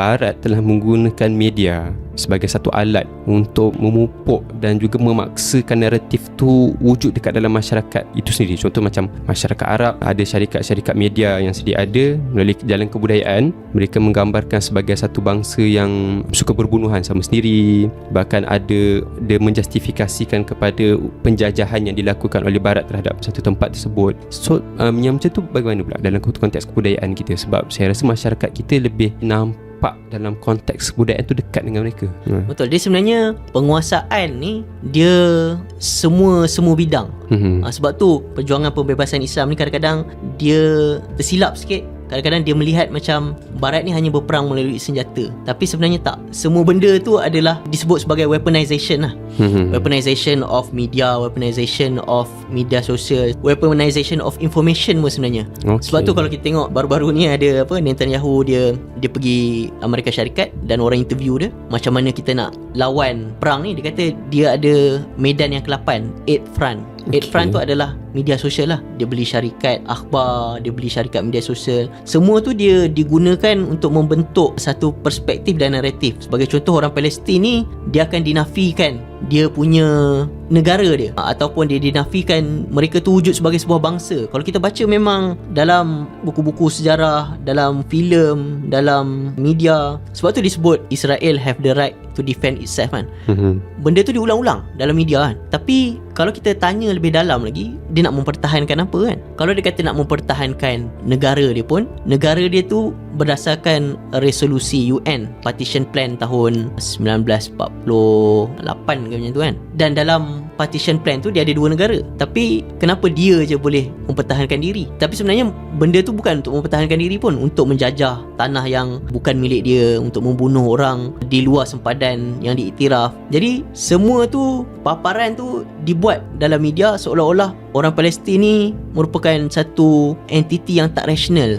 Barat telah menggunakan media sebagai satu alat untuk memupuk dan juga memaksakan naratif tu wujud dekat dalam masyarakat itu sendiri. Contoh macam masyarakat Arab ada syarikat-syarikat media yang sedia ada melalui jalan kebudayaan mereka menggambarkan sebagai satu bangsa yang suka berbunuhan sama sendiri bahkan ada dia menjustifikasikan kepada penjajahan yang dilakukan oleh barat terhadap satu tempat tersebut. So um, yang macam tu bagaimana pula dalam konteks kebudayaan kita sebab saya rasa masyarakat kita lebih nampak dalam konteks kebudayaan tu dekat dengan mereka. Hmm. Betul. Dia sebenarnya penguasaan ni dia semua semua bidang. Hmm. Ha, sebab tu perjuangan pembebasan Islam ni kadang-kadang dia tersilap sikit. Kadang-kadang dia melihat macam barat ni hanya berperang melalui senjata. Tapi sebenarnya tak. Semua benda tu adalah disebut sebagai weaponization lah. Hmm. Weaponization of media, weaponization of media sosial, weaponization of information pun sebenarnya. Okay. Sebab tu kalau kita tengok baru-baru ni ada apa Netanyahu dia dia pergi Amerika Syarikat dan orang interview dia macam mana kita nak lawan perang ni dia kata dia ada medan yang ke-8 eight front eight Okay. front tu adalah media sosial lah. Dia beli syarikat akhbar dia beli syarikat media sosial. Semua tu dia digunakan untuk membentuk satu perspektif dan naratif. Sebagai contoh orang Palestin ni dia akan dinafikan dia punya negara dia. Ataupun dia dinafikan mereka tu wujud sebagai sebuah bangsa. Kalau kita baca memang dalam buku-buku sejarah dalam filem dalam media sebab tu disebut Israel have the right to defend itself kan? Hmm. benda tu diulang-ulang dalam media kan? Tapi kalau kita tanya lebih dalam lagi dia nak mempertahankan apa kan? Kalau dia kata nak mempertahankan negara dia pun negara dia tu berdasarkan resolusi UN partition plan tahun 1948 ke macam tu kan? Dan dalam partition plan tu dia ada dua negara. Tapi kenapa dia je boleh mempertahankan diri? Tapi sebenarnya benda tu bukan untuk mempertahankan diri pun. Untuk menjajah tanah yang bukan milik dia untuk membunuh orang di luar sempadan yang diiktiraf. Jadi semua tu paparan tu dibuat dalam media seolah-olah orang Palestin ni merupakan satu entiti yang tak rasional